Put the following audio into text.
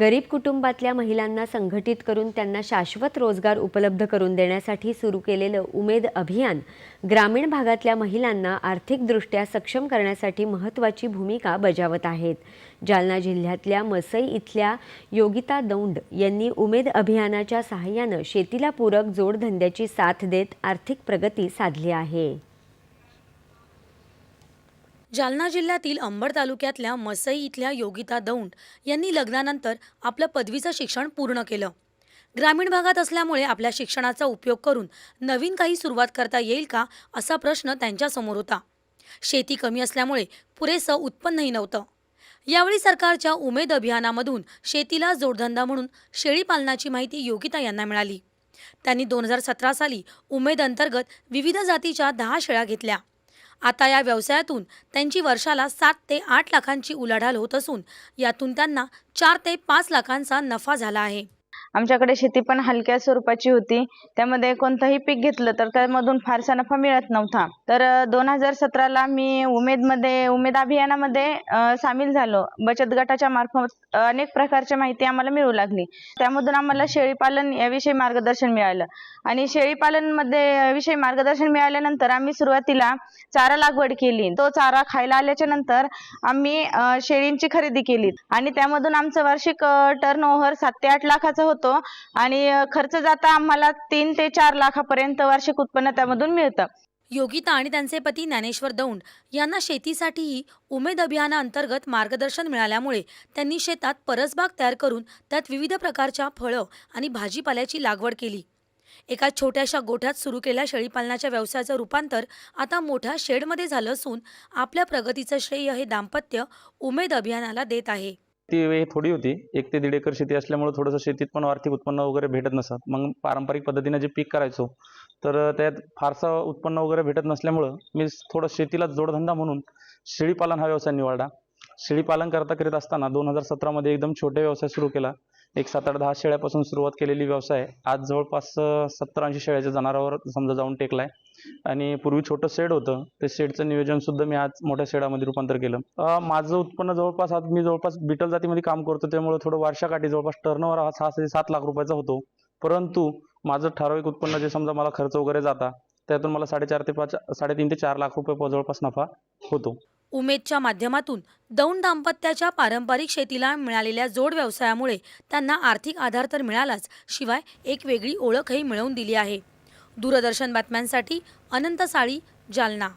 गरीब कुटुंबातल्या महिलांना संघटित करून त्यांना शाश्वत रोजगार उपलब्ध करून देण्यासाठी सुरू केलेलं उमेद अभियान ग्रामीण भागातल्या महिलांना आर्थिकदृष्ट्या सक्षम करण्यासाठी महत्त्वाची भूमिका बजावत आहेत. जालना जिल्ह्यातल्या मसई इथल्या योगिता दौंड यांनी उमेद अभियानाच्या सहाय्यानं शेतीला पूरक जोडधंद्याची साथ देत आर्थिक प्रगती साधली आहे. जालना जिल्ह्यातील अंबड तालुक्यातल्या मसई इथल्या योगिता दौंड यांनी लग्नानंतर आपलं पदवीचं शिक्षण पूर्ण केलं. ग्रामीण भागात असल्यामुळे आपल्या शिक्षणाचा उपयोग करून नवीन काही सुरुवात करता येईल का असा प्रश्न त्यांच्यासमोर होता. शेती कमी असल्यामुळे पुरेसं उत्पन्नही नव्हतं. यावेळी सरकारच्या उमेद अभियानामधून शेतीला जोडधंदा म्हणून शेळीपालनाची माहिती योगिता यांना मिळाली. त्यांनी दोन हजार सतरा साली उमेद अंतर्गत विविध जातीच्या दहा शेळ्या घेतल्या. आता या व्यवसायातून त्यांची वर्षाला सात ते आठ लाखांची उलाढाल होत असून यातून त्यांना चार ते पाच लाखांचा नफा झाला आहे. आमच्याकडे शेती पण हलक्या स्वरूपाची होती. त्यामध्ये कोणतंही पीक घेतलं तर त्यामधून फारसा नफा मिळत नव्हता. तर दोन हजार सतराला मी उमेदमध्ये उमेद अभियानामध्ये सामील झालो. बचत गटाच्या मार्फत अनेक प्रकारची माहिती आम्हाला मिळू लागली. त्यामधून आम्हाला शेळीपालन याविषयी मार्गदर्शन मिळालं. आणि शेळीपालनमध्ये विषयी मार्गदर्शन मिळाल्यानंतर आम्ही सुरुवातीला चारा लागवड केली. तो चारा खायला आल्याच्यानंतर आम्ही शेळींची खरेदी केली. आणि त्यामधून आमचं वार्षिक टर्न ओव्हर सात ते आठ लाखाचं होतं. आणि खर्च जाता आम्हाला तीन ते चार लाखापर्यंत वार्षिक उत्पन्न त्यामधून मिळतं. योगिता आणि त्यांचे पती ज्ञानेश्वर दौंड यांना शेतीसाठीही उमेद अभियानाअंतर्गत मार्गदर्शन मिळाल्यामुळे त्यांनी शेतात परसबाग तयार करून त्यात विविध प्रकारच्या फळं आणि भाजीपाल्याची लागवड केली. एका छोट्याशा गोठ्यात सुरू केल्या शेळीपालनाच्या व्यवसायाचं रूपांतर आता मोठ्या शेडमध्ये झालं असून आपल्या प्रगतीचं श्रेय हे दाम्पत्य उमेद अभियानाला देत आहे. ती वे थोडी होती. एक ते दीड एकर शेती असल्यामुळे थोडंसं शेतीत पण आर्थिक उत्पन्न वगैरे भेटत नसत. मग पारंपरिक पद्धतीने जे पीक करायचो तर त्यात फारसं उत्पन्न वगैरे भेटत नसल्यामुळं मी थोडं शेतीला जोडधंदा म्हणून शेळीपालन हा व्यवसाय निवडला. शेळीपालन करता करीत असताना दोन हजार सतरामध्ये एकदम छोटे व्यवसाय सुरू केला. एक सात आठ दहा शेळ्यापासून सुरुवात केलेली व्यवसाय आज जवळपास सत्तर ऐंशी शेळ्याच्या जनावरावर समजा जाऊन टेकलाय. आणि पूर्वी छोटं शेड होतं. ते शेडचं नियोजन सुद्धा मी आज मोठ्या शेडामध्ये रूपांतर केलं. माझं उत्पन्न जवळपास आज मी जवळपास बिटल जातीमध्ये काम करतो त्यामुळे थोडं वर्षाकाठी जवळपास टर्नओव्हर हा सहा ते सात लाख रुपयाचा होतो. परंतु माझं ठराविक उत्पन्न जे समजा मला खर्च वगैरे जाता त्यातून मला साडेचार ते पाच साडेतीन ते चार लाख रुपये जवळपास नफा होतो. उमेदच्या माध्यमातून दौंड दाम्पत्याच्या पारंपरिक शेतीला मिळालेल्या जोड व्यवसायामुळे त्यांना आर्थिक आधार तर मिळालाच शिवाय एक वेगळी ओळखही मिळवून दिली आहे. दूरदर्शन बातम्यांसाठी अनंत साळी जालना.